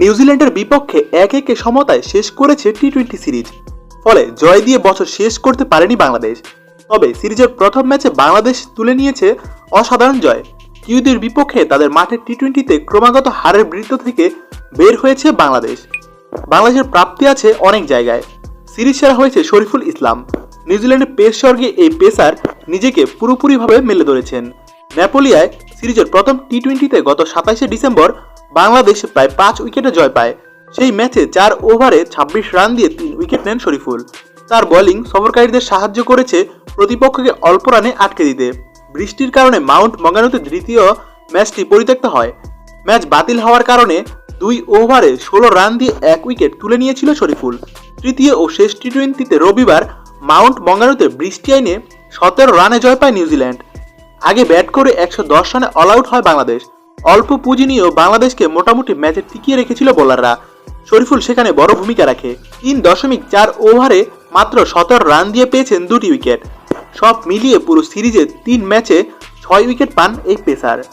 নিউজিল্যান্ডের বিপক্ষে এক একে সমতায় শেষ করেছে টি টোয়েন্টি সিরিজ। ফলে জয় দিয়ে বছর শেষ করতে পারেনি বাংলাদেশ। তবে সিরিজের প্রথম ম্যাচে বাংলাদেশ তুলে নিয়েছে অসাধারণ জয়। কিউদের বিপক্ষে তাদের মাঠের টি টোয়েন্টিতে ক্রমাগত হারের বৃত্ত থেকে বের হয়েছে বাংলাদেশ। বাংলাদেশের প্রাপ্তি আছে অনেক জায়গায়। সিরিজ সেরা হয়েছে শরীফুল ইসলাম। নিউজিল্যান্ডের পেস স্বর্গে এই পেসার নিজেকে পুরোপুরিভাবে মেলে ধরেছেন। নেপোলিয়ায় সিরিজের প্রথম টি টোয়েন্টিতে গত সাতাশে ডিসেম্বর বাংলাদেশ প্রায় পাঁচ উইকেটে জয় পায়। সেই ম্যাচে চার ওভারে ছাব্বিশ রান দিয়ে তিন উইকেট নেন শরীফুল। তার বোলিং সফরকারীদের সাহায্য করেছে প্রতিপক্ষকে অল্প রানে আটকে দিতে। বৃষ্টির কারণে মাউন্ট মঙ্গানুতে দ্বিতীয় ম্যাচটি পরিত্যক্ত হয়। ম্যাচ বাতিল হওয়ার কারণে দুই ওভারে ষোলো রান দিয়ে এক উইকেট তুলে নিয়েছিল শরীফুল। তৃতীয় ও শেষ টি টোয়েন্টিতে রবিবার মাউন্ট মঙ্গানুতে বৃষ্টি আইনে সতেরো রানে জয় পায় নিউজিল্যান্ড। আগে ব্যাট করে একশো দশ রানে অল আউট হয় বাংলাদেশ। অল্প পুঁজি নিয়েও বাংলাদেশকে মোটামুটি ম্যাচে টিকিয়ে রেখেছিল বোলাররা। শরীফুল সেখানে বড় ভূমিকা রাখে। তিন দশমিক চার ওভারে মাত্র সতেরো রান দিয়ে পেয়েছেন দুটি উইকেট। সব মিলিয়ে পুরো সিরিজে তিন ম্যাচে ছয় উইকেট পান এই পেসার।